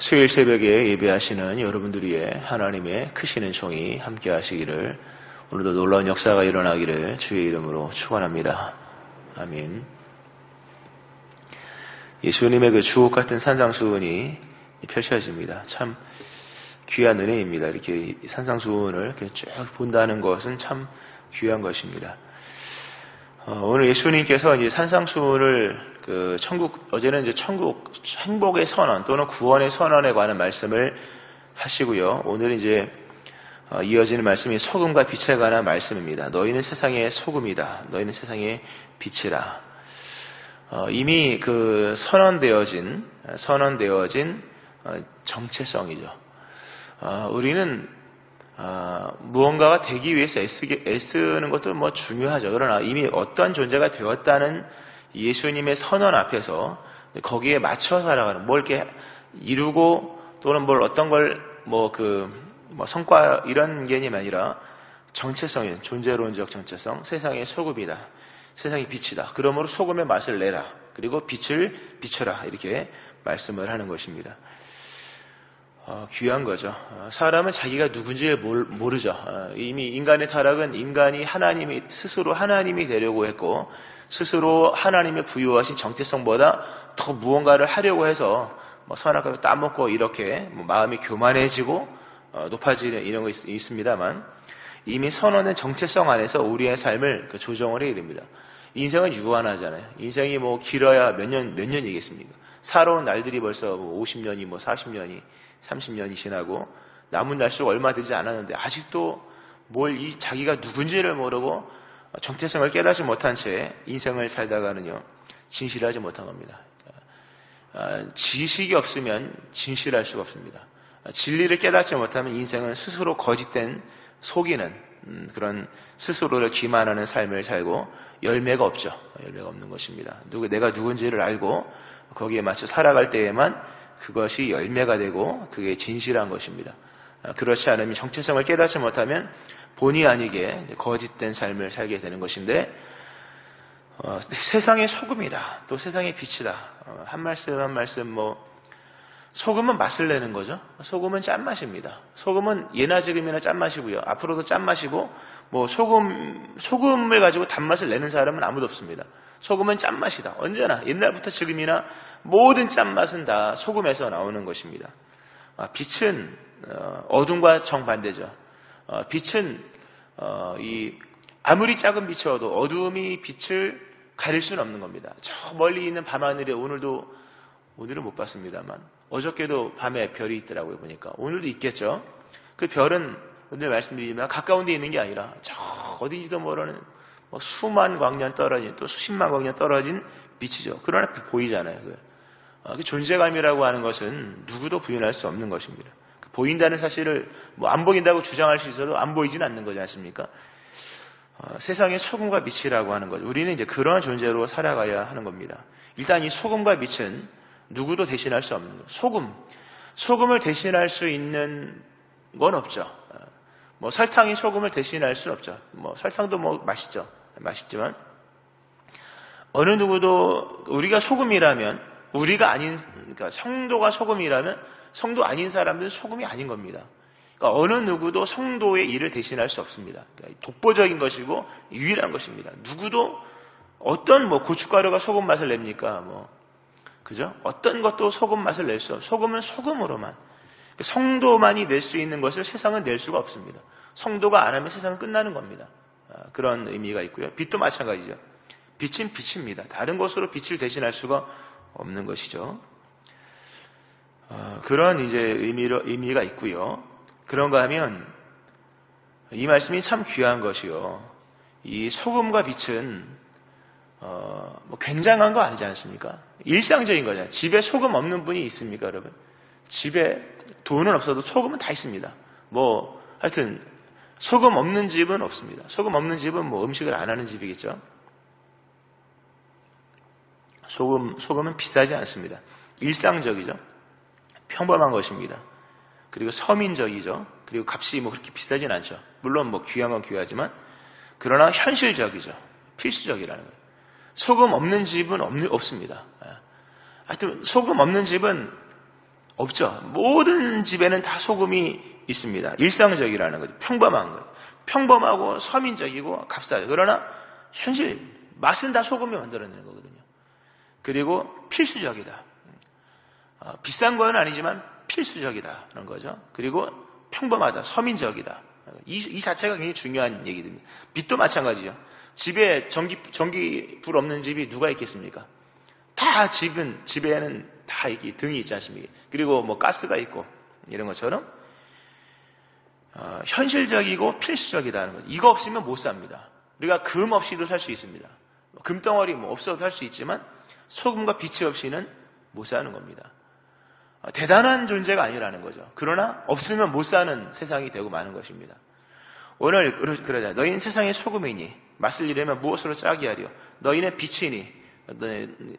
수요일 새벽에 예배하시는 여러분들 위해 하나님의 크시는 종이 함께 하시기를 오늘도 놀라운 역사가 일어나기를 주의 이름으로 축원합니다. 아멘. 예수님의 그 주옥 같은 산상수훈이 펼쳐집니다. 참 귀한 은혜입니다. 이렇게 산상수훈을 쭉 본다는 것은 참 귀한 것입니다. 어, 오늘 예수님께서 이제 산상수훈을 그 천국 어제는 이제 천국 행복의 선언 또는 구원의 선언에 관한 말씀을 하시고요. 오늘 이제 어, 이어지는 말씀이 소금과 빛에 관한 말씀입니다. 너희는 세상의 소금이다. 너희는 세상의 빛이라. 어, 이미 그 선언되어진 선언되어진 어, 정체성이죠. 어, 우리는 어, 무언가가 되기 위해서 애쓰게, 애쓰는 것도 뭐 중요하죠. 그러나 이미 어떤 존재가 되었다는 예수님의 선언 앞에서 거기에 맞춰 살아가는 뭘 이렇게 이루고 또는 뭘 어떤 걸 뭐 그 뭐 성과 이런 개념이 아니라 정체성인 존재론적 정체성 세상의 소금이다. 세상의 빛이다. 그러므로 소금의 맛을 내라. 그리고 빛을 비춰라. 이렇게 말씀을 하는 것입니다 어, 귀한 거죠 어, 사람은 자기가 누군지 모르죠 어, 이미 인간의 타락은 인간이 하나님이 스스로 하나님이 되려고 했고 스스로 하나님의 부여하신 정체성보다 더 무언가를 하려고 해서 뭐 선악과도 따먹고 이렇게 뭐 마음이 교만해지고 어, 높아지는 이런 거 있, 습니다만 이미 선언된 정체성 안에서 우리의 삶을 그 조정을 해야 됩니다. 인생은 유한하잖아요. 인생이 뭐 길어야 몇 년, 몇 년이겠습니까? 살아온 날들이 벌써 뭐 50년이 뭐 40년이, 30년이 지나고 남은 날수가 얼마 되지 않았는데 아직도 뭘 이 자기가 누군지를 모르고 정체성을 깨닫지 못한 채 인생을 살다가는요, 진실하지 못한 겁니다. 아, 지식이 없으면 진실할 수가 없습니다. 진리를 깨닫지 못하면 인생은 스스로 거짓된 속이는 음, 그런 스스로를 기만하는 삶을 살고 열매가 없죠. 열매가 없는 것입니다. 누구 내가 누군지를 알고 거기에 맞춰 살아갈 때에만 그것이 열매가 되고 그게 진실한 것입니다. 아, 그렇지 않으면 정체성을 깨닫지 못하면 본의 아니게 거짓된 삶을 살게 되는 것인데 어, 세상의 소금이다. 또 세상의 빛이다. 어, 한 말씀 한 말씀 뭐 소금은 맛을 내는 거죠. 소금은 짠맛입니다. 소금은 예나 지금이나 짠맛이고요. 앞으로도 짠맛이고 뭐 소금 소금을 가지고 단맛을 내는 사람은 아무도 없습니다. 소금은 짠맛이다. 언제나 옛날부터 지금이나 모든 짠맛은 다 소금에서 나오는 것입니다. 아, 빛은 어, 어둠과 정반대죠. 어, 빛은 어, 이 아무리 작은 빛이어도 어둠이 빛을 가릴 수는 없는 겁니다. 저 멀리 있는 밤하늘에 오늘도 오늘은 못 봤습니다만 어저께도 밤에 별이 있더라고요 보니까 오늘도 있겠죠. 그 별은 오 늘 말씀드리지만 가까운 데 있는 게 아니라 저 어디지도 모르는 뭐 수만 광년 떨어진 또 수십만 광년 떨어진 빛이죠. 그러나 보이잖아요. 그. 그 존재감이라고 하는 것은 누구도 부인할 수 없는 것입니다. 보인다는 사실을 뭐 안 보인다고 주장할 수 있어도 안 보이지는 않는 거지 않습니까? 어, 세상의 소금과 빛이라고 하는 거죠. 우리는 이제 그런 존재로 살아가야 하는 겁니다. 일단 이 소금과 빛은 누구도 대신할 수 없는 거. 소금, 소금을 대신할 수 있는 건 없죠. 어, 뭐 설탕이 소금을 대신할 수 없죠. 뭐 설탕도 뭐 맛있죠. 맛있지만 어느 누구도 우리가 소금이라면 우리가 아닌 그러니까 성도가 소금이라면 성도 아닌 사람들은 소금이 아닌 겁니다. 그러니까 어느 누구도 성도의 일을 대신할 수 없습니다. 그러니까 독보적인 것이고 유일한 것입니다. 누구도 어떤 뭐 고춧가루가 소금 맛을 냅니까? 뭐 그죠? 어떤 것도 소금 맛을 낼 수 없. 소금은 소금으로만 성도만이 낼 수 있는 것을 세상은 낼 수가 없습니다. 성도가 안 하면 세상은 끝나는 겁니다. 아, 그런 의미가 있고요. 빛도 마찬가지죠. 빛은 빛입니다. 다른 것으로 빛을 대신할 수가 없는 것이죠. 어, 그런 이제 의미로, 의미가 있고요. 그런가 하면 이 말씀이 참 귀한 것이요. 이 소금과 빛은 어, 뭐 굉장한 거 아니지 않습니까? 일상적인 거잖아요. 집에 소금 없는 분이 있습니까, 여러분? 집에 돈은 없어도 소금은 다 있습니다. 뭐 하여튼 소금 없는 집은 없습니다. 소금 없는 집은 뭐 음식을 안 하는 집이겠죠. 소금 소금은 비싸지 않습니다. 일상적이죠. 평범한 것입니다. 그리고 서민적이죠. 그리고 값이 뭐 그렇게 비싸진 않죠. 물론 뭐 귀한 건 귀하지만 그러나 현실적이죠. 필수적이라는 거예요. 소금 없는 집은 없, 없습니다. 예. 하여튼 소금 없는 집은 없죠. 모든 집에는 다 소금이 있습니다. 일상적이라는 거죠. 평범한 거. 평범하고 서민적이고 값싸죠. 그러나 현실 맛은 다 소금이 만들어내는 거거든요. 그리고 필수적이다. 어, 비싼 건 아니지만 필수적이다라는 거죠. 그리고 평범하다, 서민적이다. 이, 이 자체가 굉장히 중요한 얘기입니다. 빛도 마찬가지죠. 집에 전기, 전기 불 없는 집이 누가 있겠습니까? 다 집은, 집에는 다 이렇게 등이 있지 않습니까? 그리고 뭐 가스가 있고 이런 것처럼 어, 현실적이고 필수적이다는 거죠. 이거 없으면 못 삽니다. 우리가 금 없이도 살 수 있습니다. 금덩어리 뭐 없어도 살 수 있지만 소금과 빛이 없이는 못 사는 겁니다. 어, 대단한 존재가 아니라는 거죠. 그러나 없으면 못 사는 세상이 되고 마는 것입니다. 오늘 그러자 너희는 세상의 소금이니 맛을 잃으면 무엇으로 짜게 하려 너희는 빛이니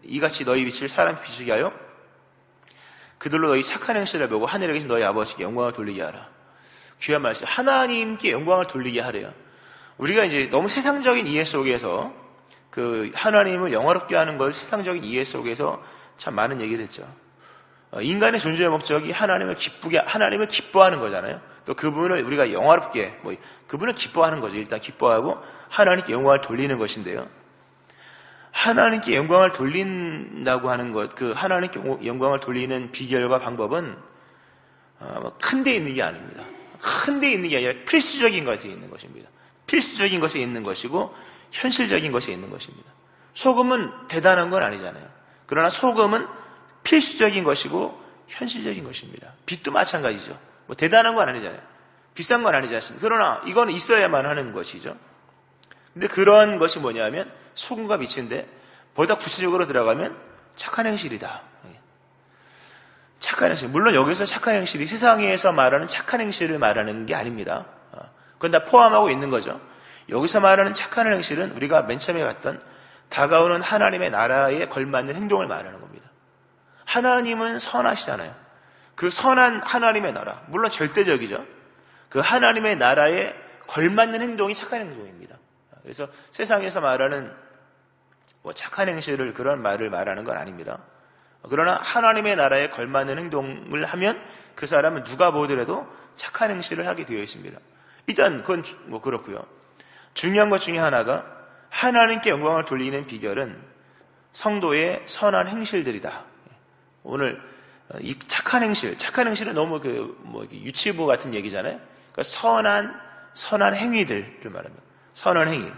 이같이 너희 빛을 사람 비추게 하여 그들로 너희 착한 행실을 보고 하늘에 계신 너희 아버지께 영광을 돌리게 하라. 귀한 말씀. 하나님께 영광을 돌리게 하래요. 우리가 이제 너무 세상적인 이해 속에서 그 하나님을 영화롭게 하는 걸 세상적인 이해 속에서 참 많은 얘기를 했죠. 어, 인간의 존재의 목적이 하나님을 기쁘게 하나님을 기뻐하는 거잖아요. 또 그분을 우리가 영화롭게 뭐 그분을 기뻐하는 거죠. 일단 기뻐하고 하나님께 영광을 돌리는 것인데요. 하나님께 영광을 돌린다고 하는 것, 그 하나님께 영광을 돌리는 비결과 방법은 어, 뭐 큰데 있는 게 아닙니다. 큰 데 있는 게 아니라 필수적인 것에 있는 것입니다. 필수적인 것에 있는 것이고 현실적인 것에 있는 것입니다. 소금은 대단한 건 아니잖아요. 그러나 소금은 필수적인 것이고 현실적인 것입니다. 빛도 마찬가지죠. 뭐 대단한 건 아니잖아요. 비싼 건 아니지 않습니까? 그러나 이건 있어야만 하는 것이죠. 근데 그런 것이 뭐냐면 소금과 빛인데 보다 구체적으로 들어가면 착한 행실이다. 착한 행실. 물론 여기서 착한 행실이 세상에서 말하는 착한 행실을 말하는 게 아닙니다. 어, 그건 다 포함하고 있는 거죠. 여기서 말하는 착한 행실은 우리가 맨 처음에 봤던 다가오는 하나님의 나라에 걸맞는 행동을 말하는 겁니다. 하나님은 선하시잖아요. 그 선한 하나님의 나라, 물론 절대적이죠. 그 하나님의 나라에 걸맞는 행동이 착한 행동입니다. 그래서 세상에서 말하는 뭐 착한 행실을 그런 말을 말하는 건 아닙니다. 그러나 하나님의 나라에 걸맞는 행동을 하면 그 사람은 누가 보더라도 착한 행실을 하게 되어 있습니다. 일단 그건 뭐 그렇고요. 중요한 것 중에 하나가 하나님께 영광을 돌리는 비결은 성도의 선한 행실들이다. 오늘 이 착한 행실, 착한 행실은 너무 그 뭐 유치부 같은 얘기잖아요. 그러니까 선한 선한 행위들을 말합니다. 선한 행위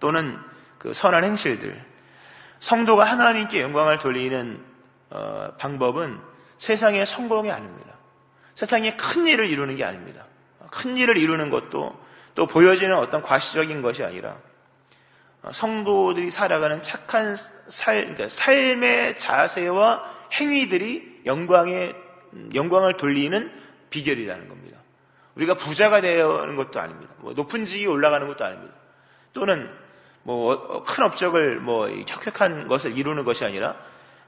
또는 그 선한 행실들. 성도가 하나님께 영광을 돌리는 어, 방법은 세상의 성공이 아닙니다. 세상에 큰 일을 이루는 게 아닙니다. 큰 일을 이루는 것도 또 보여지는 어떤 과시적인 것이 아니라 어, 성도들이 살아가는 착한 살, 그러니까 삶의 자세와 행위들이 영광의 영광을 돌리는 비결이라는 겁니다. 우리가 부자가 되는 것도 아닙니다. 뭐 높은 지위 올라가는 것도 아닙니다. 또는 뭐 큰 업적을 뭐 혁혁한 것을 이루는 것이 아니라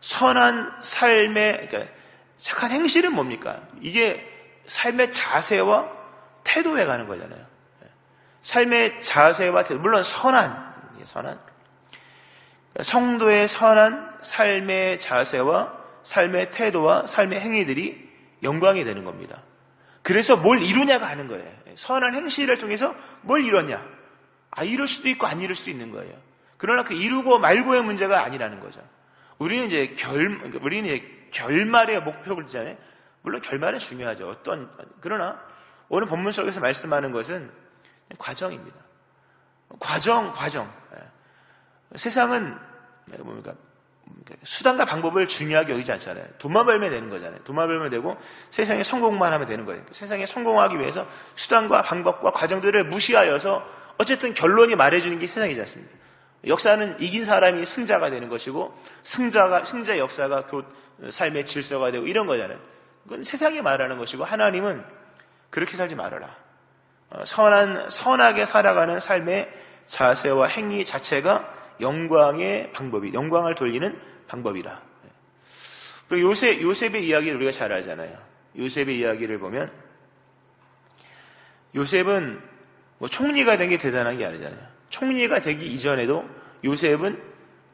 선한 삶의 그러니까 착한 행실은 뭡니까? 이게 삶의 자세와 태도에 가는 거잖아요. 삶의 자세와 태도 물론 선한 선한 성도의 선한 삶의 자세와 삶의 태도와 삶의 행위들이 영광이 되는 겁니다. 그래서 뭘 이루냐가 하는 거예요. 선한 행실을 통해서 뭘 이뤘냐? 아, 이룰 수도 있고 안 이룰 수도 있는 거예요. 그러나 그 이루고 말고의 문제가 아니라는 거죠. 우리는 이제 결, 우리는 이제 결말의 목표를 두잖아요. 물론 결말은 중요하죠. 어떤, 그러나 오늘 본문 속에서 말씀하는 것은 과정입니다. 과정, 과정. 예. 세상은 뭡니까? 수단과 방법을 중요하게 여기지 않잖아요. 돈만 벌면 되는 거잖아요. 돈만 벌면 되고 세상에 성공만 하면 되는 거예요. 세상에 성공하기 위해서 수단과 방법과 과정들을 무시하여서 어쨌든 결론이 말해주는 게 세상이지 않습니까? 역사는 이긴 사람이 승자가 되는 것이고 승자가 승자 역사가 곧 삶의 질서가 되고 이런 거잖아요. 그건 세상이 말하는 것이고 하나님은 그렇게 살지 말아라. 어, 선한 선하게 살아가는 삶의 자세와 행위 자체가 영광의 방법이, 영광을 돌리는 방법이라. 그리고 요셉, 요셉의 이야기를 우리가 잘 알잖아요. 요셉의 이야기를 보면, 요셉은 뭐 총리가 된 게 대단한 게 아니잖아요. 총리가 되기 이전에도 요셉은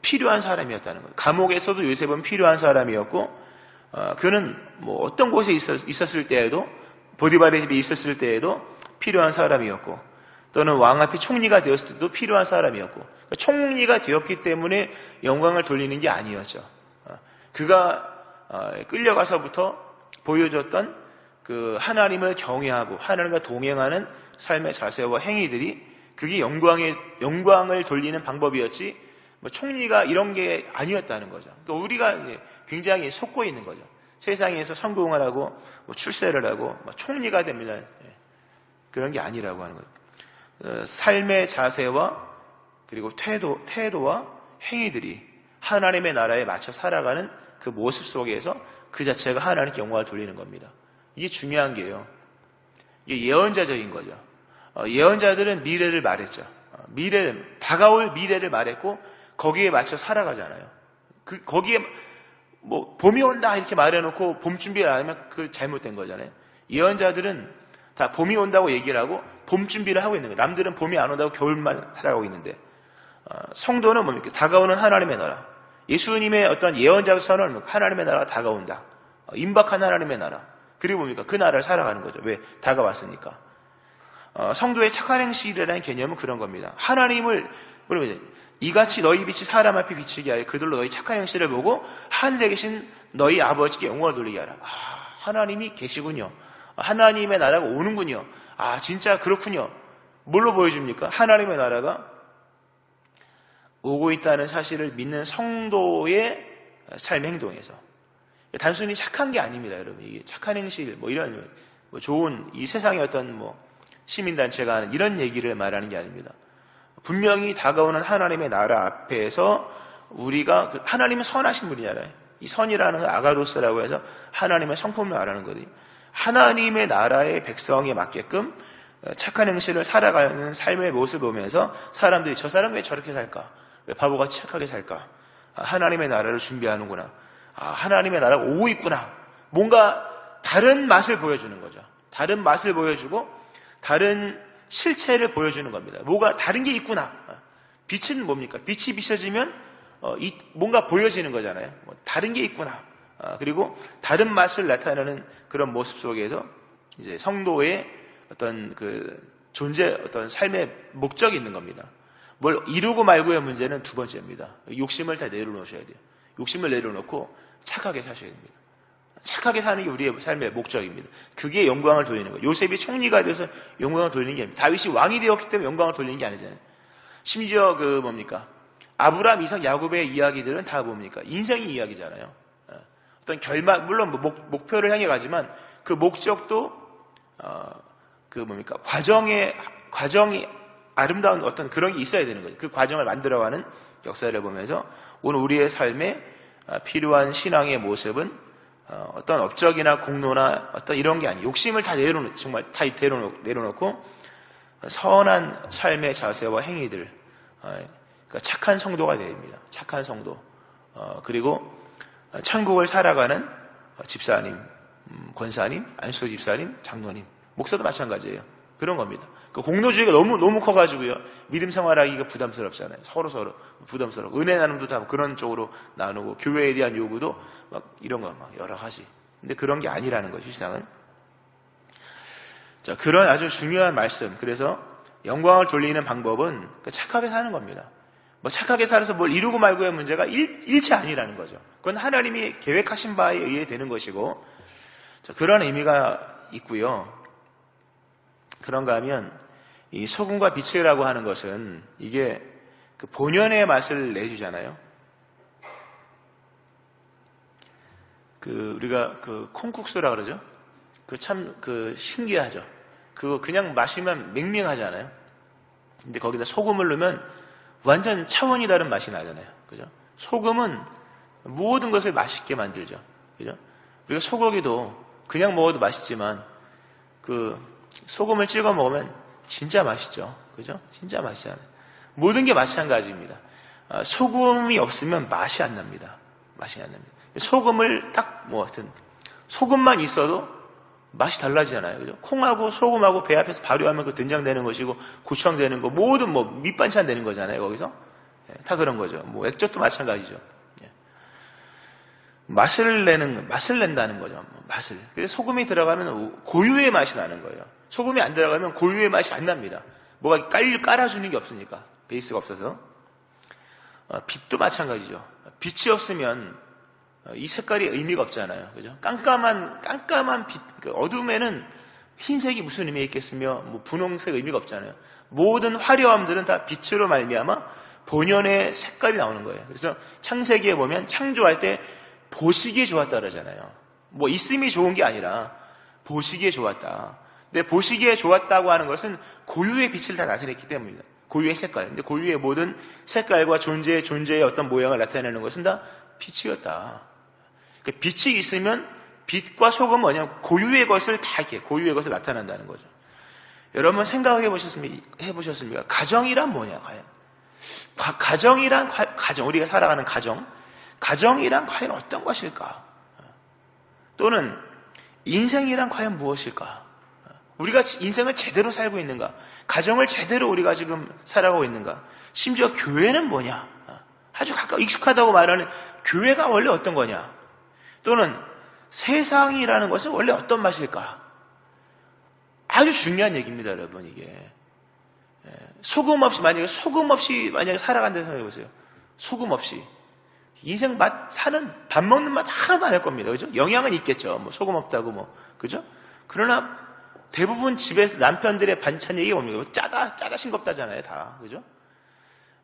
필요한 사람이었다는 거예요. 감옥에서도 요셉은 필요한 사람이었고, 어, 그는 뭐 어떤 곳에 있었, 을 때에도 보디바의 집에 있었을 때에도 필요한 사람이었고 또는 왕 앞에 총리가 되었을 때도 필요한 사람이었고 그러니까 총리가 되었기 때문에 영광을 돌리는 게 아니었죠. 어, 그가 어, 끌려가서부터 보여줬던 그 하나님을 경외하고 하나님과 동행하는 삶의 자세와 행위들이 그게 영광의 영광을 돌리는 방법이었지 뭐 총리가 이런 게 아니었다는 거죠. 그러니까 우리가 굉장히 속고 있는 거죠. 세상에서 성공을 하고 뭐 출세를 하고 뭐 총리가 됩니다. 예. 그런 게 아니라고 하는 거죠. 어, 삶의 자세와 그리고 태도, 태도와 행위들이 하나님의 나라에 맞춰 살아가는 그 모습 속에서 그 자체가 하나님께 영광을 돌리는 겁니다. 이게 중요한 게요. 이게 예언자적인 거죠. 어, 예언자들은 미래를 말했죠. 어, 미래를 다가올 미래를 말했고 거기에 맞춰 살아가잖아요. 그 거기에 뭐 봄이 온다 이렇게 말해놓고 봄 준비를 안 하면 그 잘못된 거잖아요. 예언자들은 다 봄이 온다고 얘기를 하고 봄 준비를 하고 있는 거예요. 남들은 봄이 안 온다고 겨울만 살아가고 있는데 어, 성도는 뭡니까? 다가오는 하나님의 나라. 예수님의 어떤 예언자 선언은 하나님의 나라가 다가온다. 임박한 하나님의 나라. 그리고 뭡니까? 그 나라를 살아가는 거죠. 왜? 다가왔으니까. 어, 성도의 착한 행실이라는 개념은 그런 겁니다. 하나님을 그러면 이같이 너희 빛이 사람 앞에 비치게 하여 그들로 너희 착한 행실을 보고 하늘에 계신 너희 아버지께 영광을 돌리게 하라. 아, 하나님이 계시군요. 하나님의 나라가 오는군요. 아, 진짜 그렇군요. 뭘로 보여줍니까? 하나님의 나라가 오고 있다는 사실을 믿는 성도의 삶 행동에서 단순히 착한 게 아닙니다, 여러분. 이게 착한 행실, 뭐 이런 뭐 좋은 이 세상의 어떤 뭐 시민단체가 하는 이런 얘기를 말하는 게 아닙니다. 분명히 다가오는 하나님의 나라 앞에서 우리가 그 하나님은 선하신 분이잖아요. 이 선이라는 아가로스라고 해서 하나님의 성품을 말하는 거지. 하나님의 나라의 백성에 맞게끔 착한 행실을 살아가는 삶의 모습을 보면서 사람들이 저 사람 왜 저렇게 살까? 왜 바보같이 착하게 살까? 하나님의 나라를 준비하는구나. 아, 하나님의 나라가 오고 있구나. 뭔가 다른 맛을 보여주는 거죠. 다른 맛을 보여주고 다른 실체를 보여주는 겁니다. 뭐가 다른 게 있구나. 빛은 뭡니까? 빛이 비춰지면 어, 이, 뭔가 보여지는 거잖아요. 뭐 다른 게 있구나. 아, 그리고 다른 맛을 나타내는 그런 모습 속에서 이제 성도의 어떤 그 존재, 어떤 삶의 목적이 있는 겁니다. 뭘 이루고 말고의 문제는 두 번째입니다. 욕심을 다 내려놓으셔야 돼요. 욕심을 내려놓고 착하게 사셔야 됩니다. 착하게 사는 게 우리의 삶의 목적입니다. 그게 영광을 돌리는 거예요. 요셉이 총리가 돼서 영광을 돌리는 게 아닙니다. 다윗이 왕이 되었기 때문에 영광을 돌리는 게 아니잖아요. 심지어 그 뭡니까? 아브라함, 이삭, 야곱의 이야기들은 다 뭡니까? 인생의 이야기잖아요. 어, 어떤 결말, 물론 뭐 목, 표를 향해 가지만 그 목적도 어, 그 뭡니까? 과정의 과정이 아름다운 어떤 그런 게 있어야 되는 거죠. 그 과정을 만들어가는 역사를 보면서 오늘 우리의 삶에 아, 필요한 신앙의 모습은 어, 어떤 업적이나 공로나 어떤 이런 게 아니에요. 욕심을 다 내려놓고 정말 다 내려놓고 선한 삶의 자세와 행위들 어, 그러니까 착한 성도가 됩니다. 착한 성도 어, 그리고 천국을 살아가는 집사님, 음, 권사님, 안수 집사님, 장로님, 목사도 마찬가지예요. 그런 겁니다. 그 공로주의가 너무 너무 커가지고요. 믿음 생활하기가 부담스럽잖아요. 서로 서로 부담스럽고 은혜 나눔도 다 그런 쪽으로 나누고 교회에 대한 요구도 막 이런 거 막 여러 가지. 근데 그런 게 아니라는 거죠. 실상은. 자 그런 아주 중요한 말씀. 그래서 영광을 돌리는 방법은 그 착하게 사는 겁니다. 뭐 착하게 살아서 뭘 이루고 말고의 문제가 일, 일체 아니라는 거죠. 그건 하나님이 계획하신 바에 의해 되는 것이고 자, 그런 의미가 있고요. 그런가 하면 이 소금과 빛이라고 하는 것은 이게 그 본연의 맛을 내주잖아요. 그 우리가 그 콩국수라 그러죠. 그 참그 그 신기하죠. 그거 그냥 마시면 맹맹하잖아요. 근데 거기다 소금을 넣으면 완전 차원이 다른 맛이 나잖아요. 그죠? 소금은 모든 것을 맛있게 만들죠. 그죠? 우리가 소고기도 그냥 먹어도 맛있지만 그 소금을 찍어 먹으면 진짜 맛있죠. 그죠? 진짜 맛있잖아요. 모든 게 마찬가지입니다. 아, 소금이 없으면 맛이 안 납니다. 맛이 안 납니다. 소금을 딱, 뭐, 하여튼, 소금만 있어도 맛이 달라지잖아요. 그죠? 콩하고 소금하고 배 앞에서 발효하면 그 된장 되는 것이고, 구청 되는 거, 모든 뭐, 밑반찬 되는 거잖아요, 거기서. 예, 다 그런 거죠. 뭐, 액젓도 마찬가지죠. 예. 맛을 내는 맛을 낸다는 거죠. 뭐 맛을. 그래서 소금이 들어가면 고유의 맛이 나는 거예요. 소금이 안 들어가면 고유의 맛이 안 납니다. 뭐가 깔 깔아주는 게 없으니까 베이스가 없어서. 어, 빛도 마찬가지죠. 빛이 없으면 어, 이 색깔이 의미가 없잖아요. 그죠? 깜깜한 깜깜한 빛, 그 어둠에는 흰색이 무슨 의미 있겠으며 뭐 분홍색 의미가 없잖아요. 모든 화려함들은 다 빛으로 말미암아 본연의 색깔이 나오는 거예요. 그래서 창세기에 보면 창조할 때 보시기에 좋았다 그러잖아요. 뭐 있음이 좋은 게 아니라 보시기에 좋았다. 근데 보시기에 좋았다고 하는 것은 고유의 빛을 다 나타냈기 때문입니다. 고유의 색깔. 근데 고유의 모든 색깔과 존재의 존재의 어떤 모양을 나타내는 것은 다 빛이었다. 그러니까 빛이 있으면 빛과 속은 뭐냐면 고유의 것을 다 이렇게 고유의 것을 나타낸다는 거죠. 여러분 생각해 보셨습니까? 해 보셨습니까? 가정이란 뭐냐, 과연? 가정이란 가정 우리가 살아가는 가정 가정이란 과연 어떤 것일까? 또는 인생이란 과연 무엇일까? 우리가 인생을 제대로 살고 있는가? 가정을 제대로 우리가 지금 살아가고 있는가? 심지어 교회는 뭐냐? 아주 가까워 익숙하다고 말하는 교회가 원래 어떤 거냐? 또는 세상이라는 것은 원래 어떤 맛일까? 아주 중요한 얘기입니다, 여러분, 이게. 예, 소금 없이, 만약에 소금 없이 만약에 살아간다고 생각해 보세요. 소금 없이. 인생 맛, 사는, 밥 먹는 맛 하나도 안 할 겁니다. 그죠? 영양은 있겠죠. 뭐, 소금 없다고 뭐. 그죠? 그러나 대부분 집에서 남편들의 반찬 얘기가 뭡니까? 뭐 짜다, 짜다 싱겁다잖아요, 다. 그죠?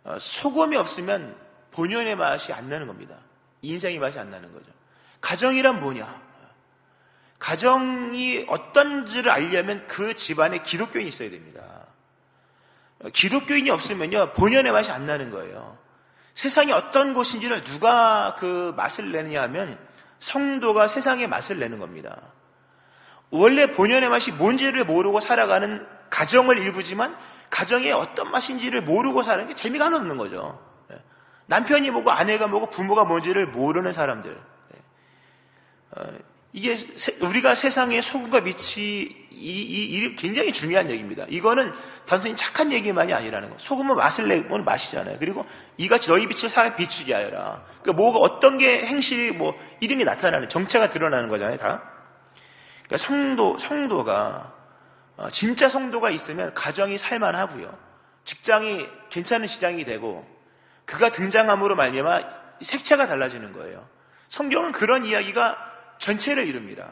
어, 소금이 없으면 본연의 맛이 안 나는 겁니다. 인생의 맛이 안 나는 거죠. 가정이란 뭐냐? 가정이 어떤지를 알려면 그 집안에 기독교인이 있어야 됩니다. 기독교인이 없으면요, 본연의 맛이 안 나는 거예요. 세상이 어떤 곳인지를 누가 그 맛을 내느냐 하면 성도가 세상의 맛을 내는 겁니다. 원래 본연의 맛이 뭔지를 모르고 살아가는 가정을 일구지만 가정의 어떤 맛인지를 모르고 사는 게 재미가 안 없는 거죠. 예. 남편이 뭐고 아내가 뭐고 부모가 뭔지를 모르는 사람들. 예. 어, 이게 우리가 세상에 소금과 빛이 이, 이, 이, 굉장히 중요한 얘기입니다. 이거는 단순히 착한 얘기만이 아니라는 거. 소금은 맛을 내면 맛이잖아요. 그리고 이같이 너희 빛을 사람 비추게 하여라. 그러니까 뭐가 어떤 게 행실이 뭐 이런 게 나타나는 정체가 드러나는 거잖아요. 다. 그러니까 성도 성도가 어, 진짜 성도가 있으면 가정이 살만하고요. 직장이 괜찮은 시장이 되고 그가 등장함으로 말미암아 색채가 달라지는 거예요. 성경은 그런 이야기가 전체를 이룹니다.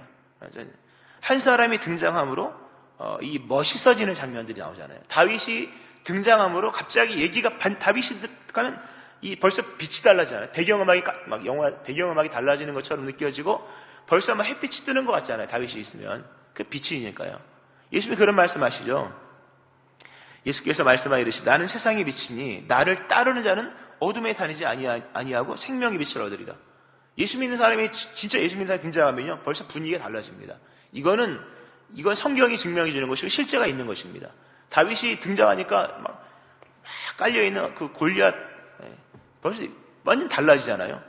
한 사람이 등장함으로 어, 이 멋있어지는 장면들이 나오잖아요. 다윗이 등장함으로 갑자기 얘기가 반, 다윗이 가면 이 벌써 빛이 달라지잖아요. 배경음악이 막 영화 배경음악이 달라지는 것처럼 느껴지고 벌써 막 햇빛이 뜨는 것 같잖아요. 다윗이 있으면 그 빛이니까요. 예수님 그런 말씀하시죠. 예수께서 말씀하여 이르시 나는 세상의 빛이니 나를 따르는 자는 어둠에 다니지 아니하고 생명의 빛을 얻으리라. 예수 믿는 사람이 진짜 예수 믿는 사람이 등장하면요. 벌써 분위기가 달라집니다. 이거는 이건 성경이 증명해 주는 것이고 실제가 있는 것입니다. 다윗이 등장하니까 막, 막 깔려 있는 그 골리앗 예, 벌써 완전 달라지잖아요.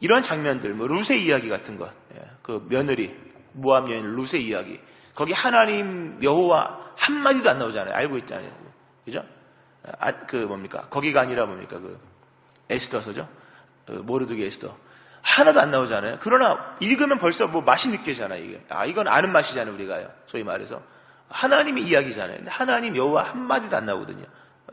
이런 장면들, 뭐 루세 이야기 같은 것, 예, 그 며느리 모함 여인 루세 이야기, 거기 하나님 여호와 한 마디도 안 나오잖아요. 알고 있잖아요. 그죠? 아, 그 뭡니까? 거기가 아니라 뭡니까? 그 에스더서죠. 그 모르드게 에스더. 하나도 안 나오잖아요. 그러나 읽으면 벌써 뭐 맛이 느껴지잖아요. 이게. 아, 이건 아는 맛이잖아요. 우리가요. 소위 말해서. 하나님의 이야기잖아요. 근데 하나님 여호와 한마디도 안 나오거든요.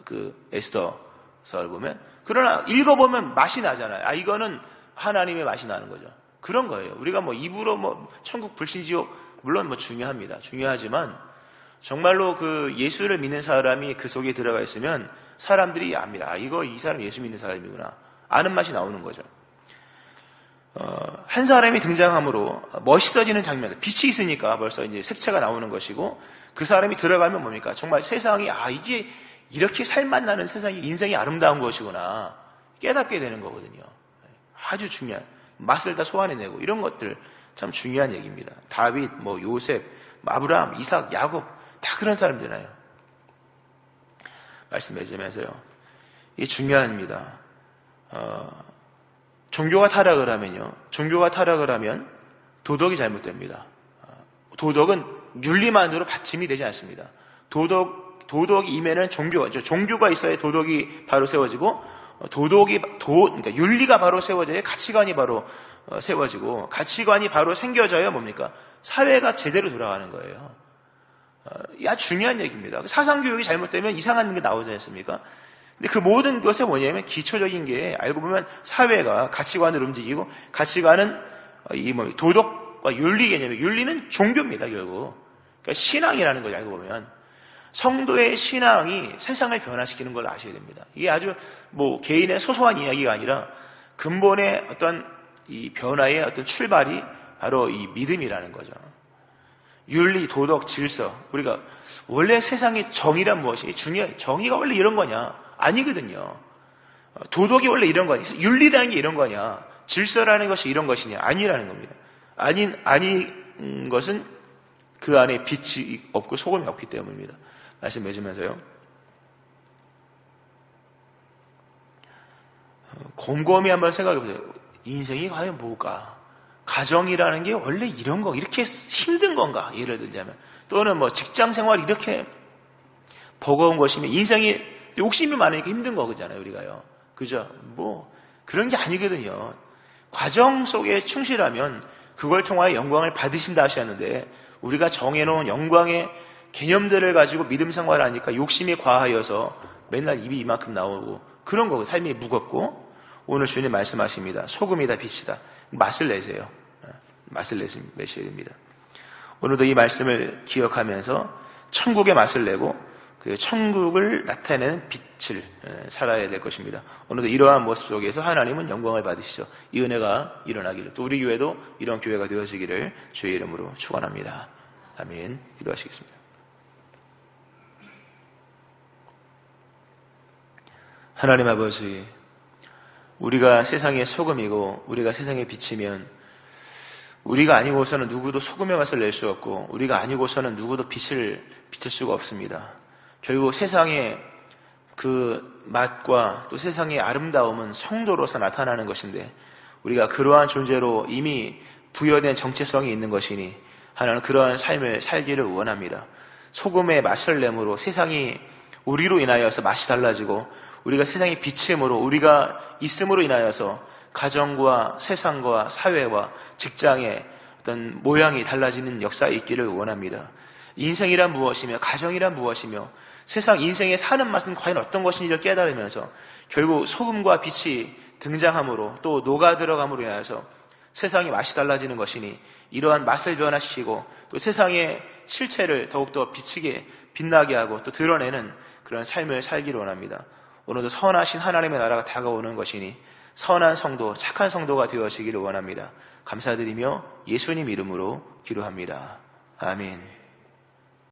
그 에스더서를 보면. 그러나 읽어보면 맛이 나잖아요. 아, 이거는 하나님의 맛이 나는 거죠. 그런 거예요. 우리가 뭐 입으로 뭐 천국 불신지옥 물론 뭐 중요합니다. 중요하지만 정말로 그 예수를 믿는 사람이 그 속에 들어가 있으면 사람들이 압니다. 아, 이거 이 사람 예수 믿는 사람이구나. 아는 맛이 나오는 거죠. 어, 한 사람이 등장함으로 멋있어지는 장면, 빛이 있으니까 벌써 이제 색채가 나오는 것이고 그 사람이 들어가면 뭡니까? 정말 세상이 아 이게 이렇게 살맛 나는 세상이 인생이 아름다운 것이구나 깨닫게 되는 거거든요. 아주 중요한 맛을 다 소환해내고 이런 것들 참 중요한 얘기입니다. 다윗, 뭐 요셉, 아브라함, 이삭, 야곱 다 그런 사람들이잖아요. 말씀해주면서요. 이게 중요합니다. 어, 종교가 타락을 하면요. 종교가 타락을 하면 도덕이 잘못됩니다. 도덕은 윤리만으로 받침이 되지 않습니다. 도덕, 도덕이 임에는 종교가, 종교가 있어야 도덕이 바로 세워지고, 도덕이 도 그러니까 윤리가 바로 세워져야 가치관이 바로 어, 세워지고 가치관이 바로 생겨져야 뭡니까 사회가 제대로 돌아가는 거예요. 어, 야 중요한 얘기입니다. 사상 교육이 잘못되면 이상한 게 나오지 않습니까? 근데 그 모든 것에 뭐냐면 기초적인 게 알고 보면 사회가 가치관을 움직이고 가치관은 이 뭐 도덕과 윤리 개념이 윤리는 종교입니다 결국. 그러니까 신앙이라는 걸 알고 보면 성도의 신앙이 세상을 변화시키는 걸 아셔야 됩니다. 이게 아주 뭐 개인의 소소한 이야기가 아니라 근본의 어떤 이 변화의 어떤 출발이 바로 이 믿음이라는 거죠. 윤리, 도덕, 질서. 우리가 원래 세상의 정의란 무엇이 중요해? 정의가 원래 이런 거냐? 아니거든요. 도덕이 원래 이런 거냐? 윤리라는 게 이런 거냐? 질서라는 것이 이런 것이냐? 아니라는 겁니다. 아닌 아닌 것은 그 안에 빛이 없고 소금이 없기 때문입니다. 말씀 맺으면서요. 곰곰이 한번 생각해 보세요. 인생이 과연 뭘까? 가정이라는 게 원래 이런 거, 이렇게 힘든 건가? 예를 들자면. 또는 뭐 직장 생활 이렇게 버거운 것이면 인생이 욕심이 많으니까 힘든 거잖아요, 우리가요. 그죠? 뭐, 그런 게 아니거든요. 과정 속에 충실하면 그걸 통하여 영광을 받으신다 하셨는데, 우리가 정해놓은 영광의 개념들을 가지고 믿음 생활을 하니까 욕심이 과하여서 맨날 입이 이만큼 나오고 그런 거고 삶이 무겁고 오늘 주님 말씀하십니다. 소금이다 빛이다. 맛을 내세요. 예, 맛을 내셔야 됩니다. 오늘도 이 말씀을 기억하면서 천국의 맛을 내고 그 천국을 나타내는 빛을 예, 살아야 될 것입니다. 오늘도 이러한 모습 속에서 하나님은 영광을 받으시죠. 이 은혜가 일어나기를 또 우리 교회도 이런 교회가 되어지기를 주의 이름으로 축원합니다. 아멘. 기도하시겠습니다. 하나님 아버지, 우리가 세상의 소금이고 우리가 세상에 비치면 우리가 아니고서는 누구도 소금의 맛을 낼 수 없고 우리가 아니고서는 누구도 빛을 비틀 수가 없습니다. 결국 세상의 그 맛과 또 세상의 아름다움은 성도로서 나타나는 것인데 우리가 그러한 존재로 이미 부여된 정체성이 있는 것이니 하나는 그러한 삶을 살기를 원합니다. 소금의 맛을 내므로 세상이 우리로 인하여서 맛이 달라지고 우리가 세상의 빛임으로 우리가 있음으로 인하여서 가정과 세상과 사회와 직장의 어떤 모양이 달라지는 역사가 있기를 원합니다. 인생이란 무엇이며 가정이란 무엇이며 세상 인생의 사는 맛은 과연 어떤 것인지를 깨달으면서 결국 소금과 빛이 등장함으로 또 녹아 들어감으로 인하여서 세상이 맛이 달라지는 것이니 이러한 맛을 변화시키고 또 세상의 실체를 더욱더 비치게 빛나게 하고 또 드러내는 그런 삶을 살기를 원합니다. 오늘도 선하신 하나님의 나라가 다가오는 것이니 선한 성도, 착한 성도가 되어지기를 원합니다. 감사드리며 예수님 이름으로 기도합니다. 아멘.